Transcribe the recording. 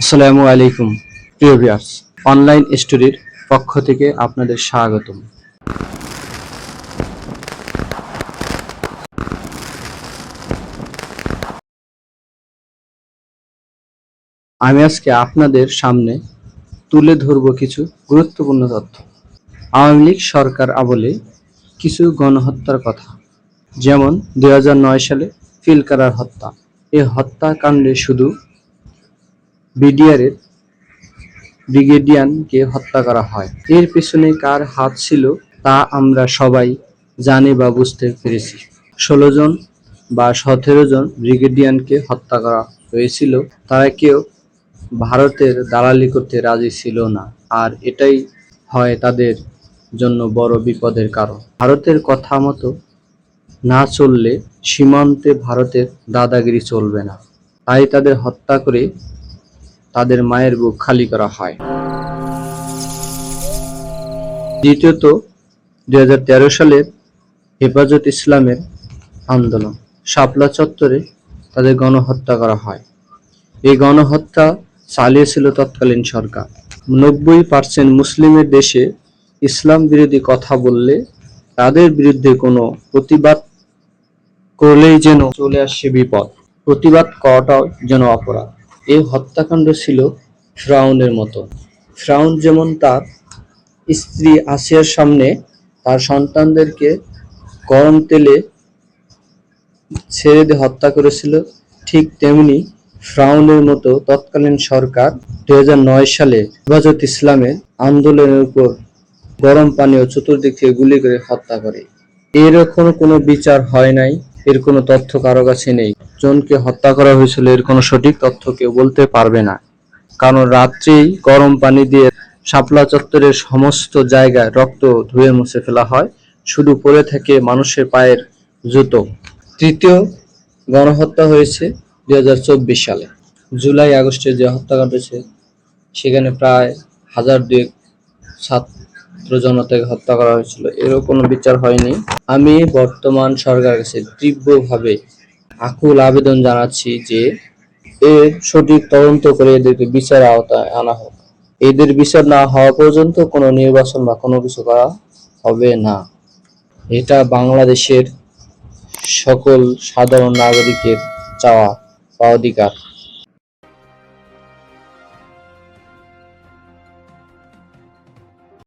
আসসালামু আলাইকুম, প্রিয় ভিউয়ার্স। অনলাইন স্টোরির পক্ষ থেকে আপনাদের স্বাগতম। আমি আজকে আপনাদের সামনে তুলে ধরব কিছু গুরুত্বপূর্ণ তথ্য। আওয়ামী লীগ সরকার আমলে কিছু গণহত্যার কথা, যেমন দু হাজার নয় সালে ফিলকারার হত্যা। এই হত্যাকাণ্ডে শুধু বিডিআরের ব্রিগেডিয়ানকে হত্যা করা হয়। এর পেছনে কার হাত ছিল তা আমরা সবাই জানি বা বুঝতে পেরেছি। ষোলো জন বা সতেরো জন ব্রিগেডিয়ানকে হত্যা করা হয়েছিল, তারা কেউ ভারতের দালালি করতে রাজি ছিল না। আর এটাই হয় তাদের জন্য বড় বিপদের কারণ। ভারতের কথা মতো না চললে সীমান্তে ভারতের দাদাগিরি চলবে না। তাই তাদের হত্যা করে তাদের মায়ের বুক খালি করা হয়। দ্বিতীয়ত, দুই সালের হেফাজত ইসলামের আন্দোলন। শাপলা চত্বরে তাদের গণহত্যা করা হয়। এই গণহত্যা চালিয়েছিল তৎকালীন সরকার। নব্বই পার্সেন্ট মুসলিমের দেশে ইসলাম বিরোধী কথা বললে তাদের বিরুদ্ধে কোনো প্রতিবাদ করলেই যেন চলে আসছে বিপদ। প্রতিবাদ করাটাও যেন অপরাধ। এই হত্যাকাণ্ড ছিল ফ্রাউনের মতো। ফ্রাউন যেমন তার স্ত্রী আসিয়ার সামনে তার সন্তানদেরকে গরম তেলে ছেড়ে দিয়ে হত্যা করেছিল, ঠিক তেমনি ফ্রাউনের মতো তৎকালীন সরকার দু হাজার নয় সালে হেফাজত ইসলামের আন্দোলনের উপর গরম পানি ও চতুর্দিক থেকে গুলি করে হত্যা করে। এরকম কোনো বিচার হয় নাই, এর কোনো তথ্য কারও কাছে নেই। জনকে হত্যা করা হয়েছিল এর কোনো সঠিক তথ্য কেউ বলতে পারবে না। কারণ রাত্রেই গরম পানি দিয়ে শাপলা চত্বরের সমস্ত জায়গায় রক্ত ধুয়ে মুছে ফেলা হয়। শুধু পড়ে থাকে মানুষের পায়ের জুতো। তৃতীয় গণহত্যা হয়েছে দুই হাজার চব্বিশ সালে। জুলাই, আগস্টে যে হত্যাকাণ্ড হয়েছে সেখানে প্রায় হাজার দুয়েক ছাত্র জনতাকে হত্যা করা হয়েছিল। এরও কোনো বিচার হয়নি। আমি বর্তমান সরকারের কাছে তীব্রভাবে আকুল আবেদন জানাচ্ছি যে এর সঠিক তদন্ত করে এদেরকে বিচার আওতায় আনা হোক। এদের বিচার না হওয়া পর্যন্ত কোনো নির্বাচন বা কোনো কিছু করা হবে না। এটা বাংলাদেশের সকল সাধারণ নাগরিকের চাওয়া বা অধিকার।